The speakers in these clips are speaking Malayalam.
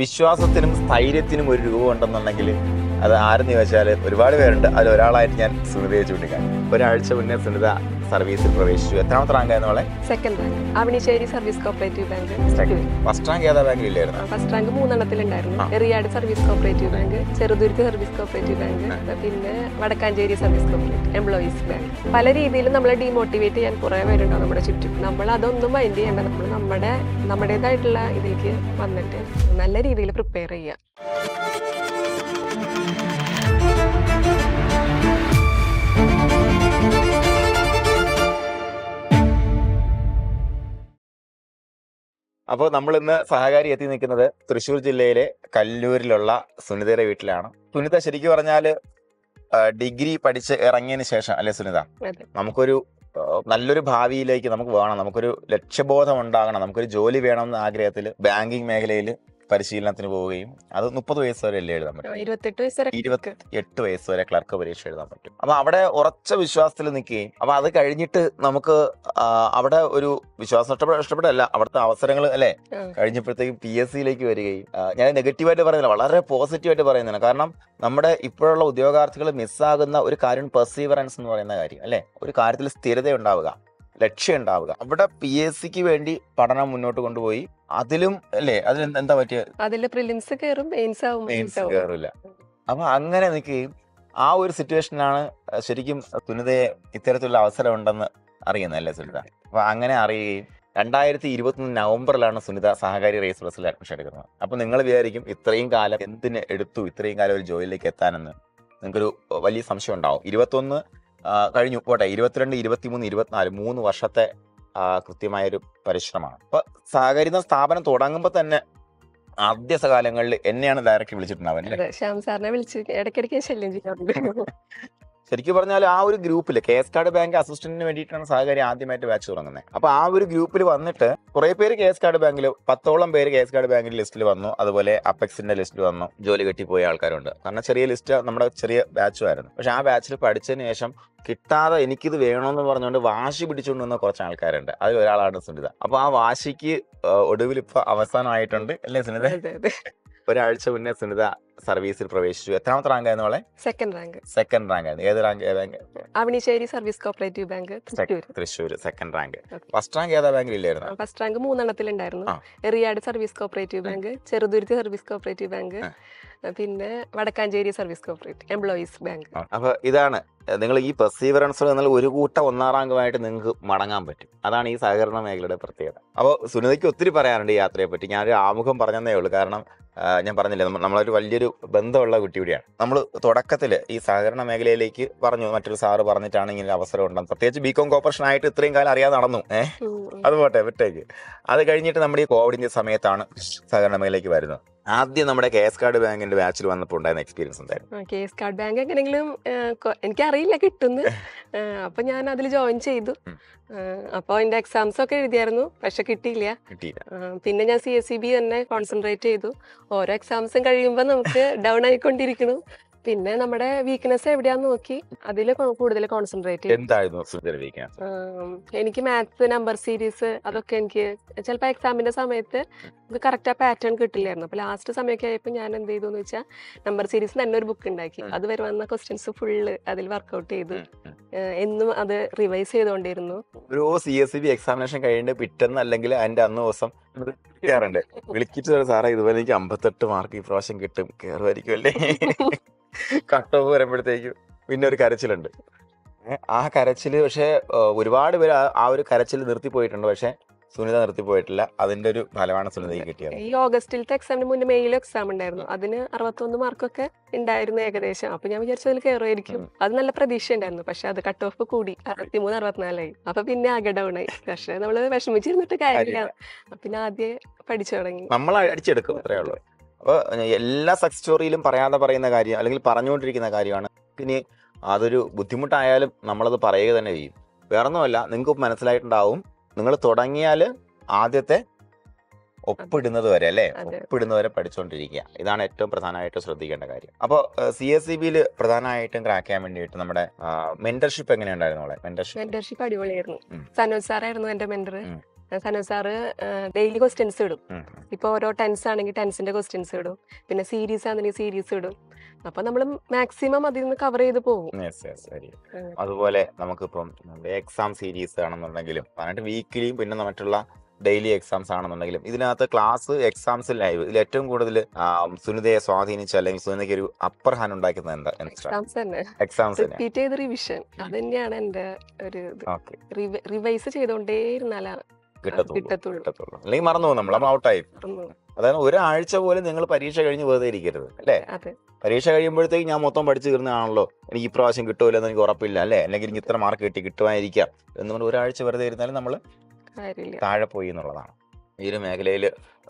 വിശ്വാസത്തിനും സ്ഥൈര്യത്തിനും ഒരു രൂപം ഉണ്ടെന്നുണ്ടെങ്കിൽ അത് ആരെന്ന് ചോദിച്ചാൽ ഒരുപാട് പേരുണ്ട്. അതിൽ ഒരാളായിട്ട് ഞാൻ സുനിതയെ ചൂണ്ടിക്കാണി ഒരാഴ്ച മുന്നേ സുനിത സർവീസിൽ പ്രവേശിച്ചു. എത്രാമത്തെ റാങ്ക് ആയിരുന്നു second rank. Avanissery service cooperative bank. First rank ഏതാ ബാങ്കിൽ ഇല്ലായിരുന്നു? ഫസ്റ്റ് റാങ്ക് മൂന്നെണ്ണത്തിലുണ്ടായിരുന്നു. എറിയാട് സർവീസ് കോപ്പറേറ്റീവ് ബാങ്ക് ചെറുതുരുക്ക് സർവീസ് കോപ്പറേറ്റീവ് ബാങ്ക് പിന്നെ Wadakkanchery service cooperative employees bank. പല രീതിയിലും നമ്മളെ ഡീമോട്ടിവേറ്റ് ചെയ്യാൻ കുറേ പേരുണ്ടാവും നമ്മുടെ ചുറ്റും. നമ്മൾ അതൊന്നും മൈൻഡ് ചെയ്യേണ്ട നമ്മൾ നമ്മുടെ നമ്മുടേതായിട്ടുള്ള ഇതിലേക്ക് വന്നിട്ട് നല്ല രീതിയിൽ പ്രിപ്പയർ ചെയ്യുക അപ്പോൾ നമ്മൾ ഇന്ന് സഹകാരി എത്തി നിൽക്കുന്നത് തൃശ്ശൂർ ജില്ലയിലെ കല്ലൂരിലുള്ള സുനിതയുടെ വീട്ടിലാണ്. സുനിത ശരിക്കും പറഞ്ഞാൽ ഡിഗ്രി പഠിച്ച് ഇറങ്ങിയതിന് ശേഷം അല്ലെ സുനിത? നമുക്കൊരു നല്ലൊരു ഭാവിയിലേക്ക് നമുക്ക് വേണം. നമുക്കൊരു ലക്ഷ്യബോധം ഉണ്ടാകണം. നമുക്കൊരു ജോലി വേണം എന്ന ആഗ്രഹത്തിൽ ബാങ്കിങ് മേഖലയിൽ പരിശീലനത്തിന് പോവുകയും അത് മുപ്പത് വയസ്സ് വരെ അല്ലേ എഴുതാൻ പറ്റും? ഇരുപത്തെട്ട് വയസ്സ് വരെ ഇരുപത്തി എട്ട് വയസ്സ് വരെ ക്ലർക്ക് പരീക്ഷ എഴുതാൻ പറ്റും. അപ്പൊ അവിടെ ഉറച്ച വിശ്വാസത്തിൽ നിൽക്കുകയും അപ്പൊ അത് കഴിഞ്ഞിട്ട് നമുക്ക് അവിടെ ഒരു വിശ്വാസം നഷ്ടപ്പെട്ട ഇഷ്ടപ്പെടല്ല അവിടുത്തെ അവസരങ്ങൾ അല്ലെ. കഴിഞ്ഞപ്പോഴത്തേക്കും പി എസ് സിയിലേക്ക് വരികയും ഞാൻ നെഗറ്റീവായിട്ട് പറയുന്നില്ല വളരെ പോസിറ്റീവായിട്ട് പറയുന്നതാണ്. കാരണം നമ്മുടെ ഇപ്പോഴുള്ള ഉദ്യോഗാർത്ഥികൾ മിസ്സാകുന്ന ഒരു കാര്യം പെർസീവറൻസ് എന്ന് പറയുന്ന കാര്യം അല്ലെ? ഒരു കാര്യത്തിൽ സ്ഥിരത ഉണ്ടാവുക ലക്ഷ്യം ഉണ്ടാവുക. അവിടെ പി എസ് സിക്ക് വേണ്ടി പഠനം മുന്നോട്ട് കൊണ്ടുപോയി അതിലും അല്ലേ? അതിൽ എന്താ പറ്റിയ? അതിൽ പ്രിലിംസ് കയറും മെയിൻസ് ആവും മെയിൻസ് കയറില്ല അപ്പൊ അങ്ങനെ നിൽക്കുകയും ആ ഒരു സിറ്റുവേഷനാണ് ശരിക്കും സുനിതയെ ഇത്തരത്തിലുള്ള അവസരം ഉണ്ടെന്ന് അറിയുന്നത് അല്ലേ സുനിത? അപ്പൊ അങ്ങനെ അറിയുകയും രണ്ടായിരത്തി ഇരുപത്തൊന്ന് നവംബറിലാണ് സുനിത സഹകാരി റേസ് ബസ്സിൽ അഡ്മിഷൻ എടുക്കുന്നത്. അപ്പൊ നിങ്ങൾ വിചാരിക്കും ഇത്രയും കാലം എന്തിന് എടുത്തു? ഇത്രയും കാലം ഒരു ജോലിയിലേക്ക് എത്താനെന്ന്. നിങ്ങൾക്കൊരു വലിയ സംശയം ഉണ്ടാവും. ഇരുപത്തൊന്ന് കഴിഞ്ഞു. പോട്ടെ. ഇരുപത്തിരണ്ട് ഇരുപത്തിമൂന്ന് ഇരുപത്തിനാല് മൂന്ന് വർഷത്തെ കൃത്യമായൊരു പരിശ്രമമാണ്. അപ്പൊ സഹകരിക്കുന്ന സ്ഥാപനം തുടങ്ങുമ്പോൾ തന്നെ ആദ്യ കാലങ്ങളിൽ എന്നെയാണ് ഡയറക്റ്റ് വിളിച്ചിട്ടുണ്ടാവുക അതെ ശ്യാം സാറിനെ വിളിച്ച് ഇടയ്ക്കിടയ്ക്ക് ശല്യം ചെയ്യാറുണ്ട്. ശരിക്കും പറഞ്ഞാൽ ആ ഒരു ഗ്രൂപ്പിൽ കെ എസ് കാർഡ് ബാങ്ക് അസിസ്റ്റന്റിന് വേണ്ടിയിട്ടാണ് സഹകാരി ആദ്യമായിട്ട് ബാച്ച് തുടങ്ങുന്നത് അപ്പോൾ ആ ഒരു ഗ്രൂപ്പിൽ വന്നിട്ട് കുറേ പേര് കെ എസ് കാർഡ് ബാങ്കിൽ പത്തോളം പേര് കെ എസ് കാർഡ് ബാങ്കിന്റെ ലിസ്റ്റിൽ വന്നു. അതുപോലെ അപ്പെക്സിന്റെ ലിസ്റ്റിൽ വന്നു. ജോലി കെട്ടിപ്പോയ ആൾക്കാരുണ്ട്. കാരണം ചെറിയ ലിസ്റ്റ് നമ്മുടെ ചെറിയ ബാച്ചും ആയിരുന്നു. പക്ഷെ ആ ബാച്ചിൽ പഠിച്ചതിന് ശേഷം കിട്ടാതെ എനിക്കിത് വേണമെന്ന് പറഞ്ഞുകൊണ്ട് വാശി പിടിച്ചുകൊണ്ട് വന്ന കുറച്ച് ആൾക്കാരുണ്ട്. അതിൽ ഒരാളാണ് സുനിത. അപ്പൊ ആ വാശിക്ക് ഒടുവിൽ ഇപ്പൊ അവസാനമായിട്ടുണ്ട്. അല്ലേ സുനിത? ഒരാഴ്ച മുന്നേ സുനിത സർവീസിൽ പ്രവേശിച്ചു. എത്രാമത്തെ റാങ്ക് ആയിരുന്നു അവളെ സെക്കൻഡ് റാങ്ക് സെക്കൻഡ് റാങ്ക് ആയിരുന്നു. ഏത് rank bank Avanissery service cooperative bank Thrissur. Second rank first rank ഏതാ ബാങ്കിൽ ഇല്ലായിരുന്നു? ഫസ്റ്റ് റാങ്ക് മൂന്നെണ്ണത്തിലുണ്ടായിരുന്നു. ഉണ്ടായിരുന്നു Eriyad service cooperative bank Cheruthuruthy service cooperative bank പിന്നെ Wadakkanchery service cooperative employees bank അപ്പൊ ഇതാണ് നിങ്ങൾ ഈ പെർസീവറൻസ് എന്നാൽ ഒരു കൂട്ടം ഒന്നാം റാങ്കുമായിട്ട് നിങ്ങൾക്ക് മടങ്ങാൻ പറ്റും. അതാണ് ഈ സഹകരണ മേഖലയുടെ പ്രത്യേകത. അപ്പോൾ സുനിതയ്ക്ക് ഒത്തിരി പറയാനുണ്ട് ഈ യാത്രയെ പറ്റി ഞാനൊരു ആമുഖം പറഞ്ഞതേ ഉള്ളൂ. കാരണം ഞാൻ പറഞ്ഞില്ലേ നമ്മ- നമ്മളൊരു വലിയൊരു ബന്ധമുള്ള കുട്ടി കൂടിയാണ്. നമ്മൾ തുടക്കത്തിൽ ഈ സഹകരണ മേഖലയിലേക്ക് പറഞ്ഞു മറ്റൊരു സാറ് പറഞ്ഞിട്ടാണ് ഇങ്ങനെ അവസരം ഉണ്ടെന്ന്. പ്രത്യേകിച്ച് ബികോം കോർപ്പറേഷൻ ആയിട്ട് ഇത്രയും കാലം അറിയാതെ നടന്നു. ഏഹ് അത് പോട്ടെ വിട്ടേക്ക്. അത് കഴിഞ്ഞിട്ട് നമ്മുടെ ഈ കോവിഡിന്റെ സമയത്താണ് സഹകരണ മേഖലയിലേക്ക് വരുന്നത്. ആദ്യം നമ്മുടെ കെ എസ് കാർഡ് ബാങ്കിന്റെ ബാച്ചിൽ വന്നപ്പോൾ ഉണ്ടായിരുന്ന എക്സ്പീരിയൻസ് എന്തായിരുന്നു? കെ എസ് കാർഡ് ബാങ്ക് എങ്ങനെയെങ്കിലും എനിക്കറിയില്ല കിട്ടുന്നു. അപ്പൊ ഞാൻ അതിൽ ജോയിൻ ചെയ്തു. അപ്പൊ അപ്പോൾ അതിന്റെ എക്സാംസ് ഒക്കെ എഴുതിയായിരുന്നു പക്ഷെ കിട്ടിയില്ല. കിട്ടിയില്ല. പിന്നെ ഞാൻ സി എസ് സി ബി തന്നെ കോൺസെൻട്രേറ്റ് ചെയ്തു. ഓരോ എക്സാംസും കഴിയുമ്പോൾ നമുക്ക് ഡൗൺ ആയിക്കൊണ്ടിരിക്കുന്നു പിന്നെ നമ്മുടെ വീക്ക്നെസ് എവിടെയാന്ന് നോക്കി. അതിൽ കൂടുതൽ കോൺസെൻട്രേറ്റ് എന്തായിരുന്നു എനിക്ക് മാത്സ് നമ്പർ സീരീസ് അതൊക്കെ എനിക്ക് ചിലപ്പോൾ എക്സാമിന്റെ സമയത്ത് നമുക്ക് കറക്റ്റ് ആ പാറ്റേൺ കിട്ടില്ലായിരുന്നു. അപ്പൊ ലാസ്റ്റ് സമയമൊക്കെ ആയപ്പോൾ ഞാൻ എന്ത് ചെയ്തു എന്ന് വെച്ചാൽ നമ്പർ സീരീസ് തന്നെ ഒരു ബുക്ക് ഉണ്ടാക്കി. അത് വരെ വന്ന ക്വസ്റ്റ്യൻസ് ഫുള്ള് അതിൽ വർക്ക്ഔട്ട് ചെയ്തു. എന്നും അത് റിവൈസ് ചെയ്തുകൊണ്ടിരുന്നു ഒരു C S C B examination കഴിഞ്ഞിട്ട് പിറ്റെന്ന് അല്ലെങ്കിൽ അതിന്റെ അന്ന് ദിവസം വിളിക്കാറുണ്ട്. വിളിച്ചിട്ട് സാറേ ഇതുപോലെ എനിക്ക് അമ്പത്തെട്ട് മാർക്ക് ഈ പ്രാവശ്യം കിട്ടും. കയറുമായിരിക്കും അല്ലേ കട്ട് ഓഫ് വരുമ്പോഴത്തേക്കും പിന്നെ ഒരു കരച്ചിലുണ്ട്. ആ കരച്ചിൽ പക്ഷേ ഒരുപാട് പേര് ആ ഒരു കരച്ചിൽ നിർത്തിപ്പോയിട്ടുണ്ട്. പക്ഷെ സുനിത നിർത്തിപ്പോയിട്ടില്ല അതിന്റെ ഒരു ഫലമാണ് സുനിതയ്ക്ക് കിട്ടിയത്. ഈ ഓഗസ്റ്റിലത്തെ എക്സാമിന് മുന്നേ മെയിലും എക്സാം ഉണ്ടായിരുന്നു. അതിന് അറുപത്തൊന്ന് മാർക്കൊക്കെ ഉണ്ടായിരുന്നു ഏകദേശം. അപ്പൊ ഞാൻ വിചാരിച്ചു അതിൽ കയറുമായിരിക്കും. അത് നല്ല പ്രതീക്ഷ ഉണ്ടായിരുന്നു പക്ഷെ അത് കട്ട് ഓഫ് കൂടി. അറുപത്തിമൂന്ന് അറുപത്തിനാലായി. അപ്പൊ പിന്നെ ആകെ ഡൗൺ ആയി. പക്ഷെ നമ്മൾ വിഷമിച്ചിരുന്നിട്ട് കാര്യമില്ല. പിന്നെ ആദ്യം പഠിച്ചു തുടങ്ങി. നമ്മൾ അടിച്ചെടുക്കും അത്രേ ഉള്ളൂ. അപ്പോൾ എല്ലാ സക്സസ് സ്റ്റോറിയിലും പറയാതെ പറയുന്ന കാര്യം അല്ലെങ്കിൽ പറഞ്ഞുകൊണ്ടിരിക്കുന്ന കാര്യമാണ്. പിന്നെ അതൊരു ബുദ്ധിമുട്ടായാലും നമ്മളത് പറയുക തന്നെ ചെയ്യും. വേറൊന്നുമല്ല നിങ്ങൾക്ക് മനസ്സിലായിട്ടുണ്ടാവും നിങ്ങൾ തുടങ്ങിയാൽ ആദ്യത്തെ ഒപ്പിടുന്നത് വരെ അല്ലേ. ഒപ്പിടുന്നത് വരെ പഠിച്ചുകൊണ്ടിരിക്കുക ഇതാണ് ഏറ്റവും പ്രധാനമായിട്ട് ശ്രദ്ധിക്കേണ്ട കാര്യം. അപ്പോൾ സി എസ് സി ബിയിൽ പ്രധാനമായിട്ടും ക്രാക്ക് ചെയ്യാൻ വേണ്ടിയിട്ട് നമ്മുടെ മെന്റർഷിപ്പ് എങ്ങനെയുണ്ടായിരുന്നു അവിടെ മെന്റർഷിപ്പ് മെന്റർഷിപ്പ് അടിപൊളിയായിരുന്നു. സനോജ് സാറായിരുന്നു എന്റെ mentor Sanoj Sanu sir daily questions ഇടും. ഇപ്പോൾ ഓരോ ടെൻസ് ആണെങ്കിൽ ടെൻസിന്റെ ക്വസ്റ്റ്യൻസ് ഇടും. പിന്നെ സീരീസ് ആണെങ്കിൽ സീരീസ് ഇടും. അപ്പൊ നമ്മൾ മാക്സിമം അതിൽ നിന്ന് കവർ ചെയ്ത് പോകും. അതുപോലെ നമുക്കിപ്പം എക്സാം സീരീസ് ആണെന്നുണ്ടെങ്കിലും പറഞ്ഞിട്ട് വീക്കിലിയും പിന്നെ മറ്റുള്ള ഡെയിലി എക്സാംസ് ആണെന്നുണ്ടെങ്കിലും ഇതിനകത്ത് ക്ലാസ് എക്സാംസ് ലൈവ് ഇതിൽ ഏറ്റവും കൂടുതൽ സുനിതയെ സ്വാധീനിച്ച അല്ലെങ്കിൽ സുനിതയ്ക്ക് ഒരു അപ്പർ ഹാൻഡ് ഉണ്ടാക്കുന്നത് എന്താ? എക്സാംസ് തന്നെ. എക്സാംസ് തന്നെ റിപ്പീറ്റ് ചെയ്ത് റിവിഷൻ അത് തന്നെയാണ് എന്റെ ഒരു റിവൈസ് ചെയ്തോണ്ടേ ഇരുന്നാലാണ് കിട്ടത്തുള്ളൂ അല്ലെങ്കിൽ മറന്നു നമ്മൾ നമ്മൾ ഔട്ടായി. അതായത് ഒരാഴ്ച പോലും നിങ്ങൾ പരീക്ഷ കഴിഞ്ഞ് വെറുതെ ഇരിക്കരുത് അല്ലേ? അതെ. പരീക്ഷ കഴിയുമ്പോഴത്തേക്ക് ഞാൻ മൊത്തം പഠിച്ചു തീർന്നതാണല്ലോ. എനിക്ക് ഈ പ്രാവശ്യം കിട്ടുമല്ലോ എന്ന് എനിക്ക് ഉറപ്പില്ല അല്ലേ? അല്ലെങ്കിൽ എനിക്ക് ഇത്ര മാർക്ക് കിട്ടി കിട്ടുമായിരിക്കാം. എന്ന് പറഞ്ഞാൽ ഒരാഴ്ച വെറുതെ ഇരുന്നാലും നമ്മൾ കാര്യമില്ല. താഴെ പോയി എന്നുള്ളതാണ്. ഈ ഒരു മേഖലയിൽ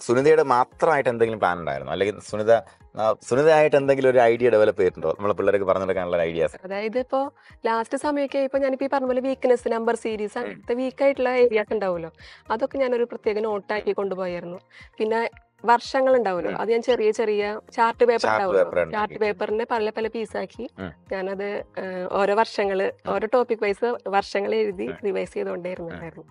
സുനിതയുടെ മാത്രമായിട്ട് എന്തെങ്കിലും പ്ലാൻ ഉണ്ടായിരുന്നു? അല്ലെങ്കിൽ സുനിത സുനിതയായിട്ട് എന്തെങ്കിലും ഒരു ഐഡിയ ഡെവലപ്പ് ചെയ്തിട്ടുണ്ടോ? നമ്മളെ പിള്ളേർക്ക് പറഞ്ഞെടുക്കാനുള്ള ഐഡിയാസ് അതായത് ഇപ്പോ ലാസ്റ്റ് സമയമൊക്കെ ഇപ്പൊ ഞാനിപ്പോ ഈ പറഞ്ഞ പോലെ വീക്ക്നെസ് നമ്പർ സീരീസ് അങ്ങനത്തെ വീക്ക് ആയിട്ടുള്ള ഏരിയാസ് ഉണ്ടാവുമല്ലോ. അതൊക്കെ ഞാനൊരു പ്രത്യേക നോട്ടാക്കി കൊണ്ടുപോയായിരുന്നു. പിന്നെ വർഷങ്ങൾ ഉണ്ടാവുമല്ലോ അത് ഞാൻ ചെറിയ ചെറിയ ചാർട്ട് പേപ്പർ ഉണ്ടാവുമല്ലോ. ചാർട്ട് പേപ്പറിനെ പല പല പീസാക്കി. ഞാനത് ഓരോ വർഷങ്ങൾ ഓരോ ടോപ്പിക് വൈസ് വർഷങ്ങൾ എഴുതി റിവൈസ് ചെയ്തോണ്ടായിരുന്നു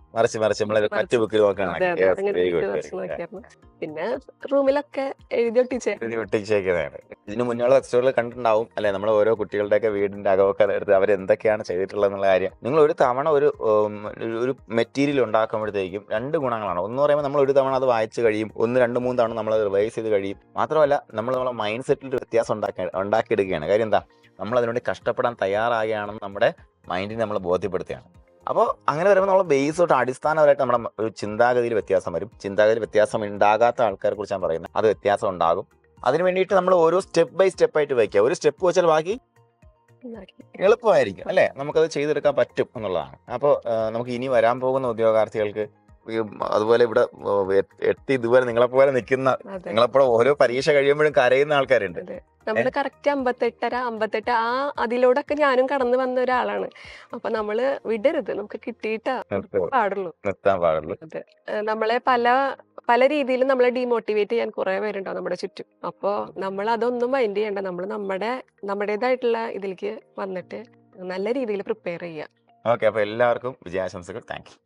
പിന്നെ റൂമിലൊക്കെ എഴുതി ഒട്ടിച്ചേ. ഒട്ടിച്ചേക്കുന്നതാണ്. ഇതിന് മുന്നേ എക്സ്റ്റോറിൽ കണ്ടിട്ടുണ്ടാവും. അല്ലെ നമ്മൾ ഓരോ കുട്ടികളുടെയൊക്കെ വീടിന്റെ അകമൊക്കെ എടുത്ത് അവർ എന്തൊക്കെയാണ് ചെയ്തിട്ടുള്ളത് എന്നുള്ള കാര്യം. നിങ്ങൾ ഒരു തവണ ഒരു ഒരു- ഒരു മെറ്റീരിയൽ ഉണ്ടാക്കുമ്പോഴത്തേക്കും രണ്ട് ഗുണങ്ങളാണ്. ഒന്ന് പറയുമ്പോൾ നമ്മൾ ഒരു തവണ അത് വായിച്ചു കഴിയും. ഒന്ന് രണ്ട് മൂന്ന് തവണ നമ്മൾ റിവൈസ് ചെയ്ത് കഴിയും മാത്രമല്ല നമ്മൾ നമ്മളെ മൈൻഡ് സെറ്റിൽ ഒരു വ്യത്യാസം ഉണ്ടാക്കി ഉണ്ടാക്കിയെടുക്കുകയാണ്. കാര്യം എന്താ? നമ്മൾ അതിനുവേണ്ടി കഷ്ടപ്പെടാൻ തയ്യാറാകുകയാണെന്ന് നമ്മുടെ മൈൻഡിനെ നമ്മൾ ബോധ്യപ്പെടുത്തുകയാണ്. അപ്പോൾ അങ്ങനെ വരുമ്പോൾ നമ്മൾ ബേസ് തൊട്ട് അടിസ്ഥാനപരമായിട്ട് നമ്മുടെ ഒരു ചിന്താഗതിയിൽ വ്യത്യാസം വരും. ചിന്താഗതിയിൽ വ്യത്യാസം ഉണ്ടാകാത്ത ആൾക്കാരെ കുറിച്ച് ഞാൻ പറയുന്നത് അത് വ്യത്യാസം ഉണ്ടാകും. അതിന് വേണ്ടിയിട്ട് നമ്മൾ ഓരോ സ്റ്റെപ്പ് ബൈ സ്റ്റെപ്പ് ആയിട്ട് വയ്ക്കുക. ഒരു സ്റ്റെപ്പ് വെച്ചാൽ ബാക്കി. എളുപ്പമായിരിക്കും അല്ലേ? നമുക്കത് ചെയ്തെടുക്കാൻ പറ്റും എന്നുള്ളതാണ്. അപ്പോൾ നമുക്ക് ഇനി വരാൻ പോകുന്ന ഉദ്യോഗാർത്ഥികൾക്ക് അതുപോലെ ഇവിടെ എത്തി ഇതുപോലെ നിങ്ങളെപ്പോലെ നിൽക്കുന്ന നിങ്ങളെപ്പോഴും നിങ്ങളെപ്പോലെ ഓരോ പരീക്ഷ കഴിയുമ്പോഴും കരയുന്ന ആൾക്കാരുണ്ട്. നമ്മൾ കറക്റ്റ് അമ്പത്തെട്ടര അമ്പത്തെട്ട് ആ അതിലൂടെയൊക്കെ ഞാനും കടന്നു വന്ന ഒരാളാണ്. അപ്പൊ നമ്മൾ വിടരുത് നമുക്ക് കിട്ടിയിട്ടാ പാടുള്ളൂ. നിർത്താൻ പാടുള്ളൂ. നമ്മളെ പല പല രീതിയിലും നമ്മളെ ഡീമോട്ടിവേറ്റ് ചെയ്യാൻ കുറെ പേരുണ്ടാവും നമ്മുടെ ചുറ്റും. അപ്പോൾ നമ്മൾ അതൊന്നും മൈൻഡ് ചെയ്യണ്ട. നമ്മൾ നമ്മുടെ നമ്മുടേതായിട്ടുള്ള ഇതിലേക്ക് വന്നിട്ട് നല്ല രീതിയിൽ പ്രിപ്പയർ ചെയ്യുക. ഓക്കെ അപ്പോൾ എല്ലാവർക്കും വിജയാശംസകൾ. Thank you.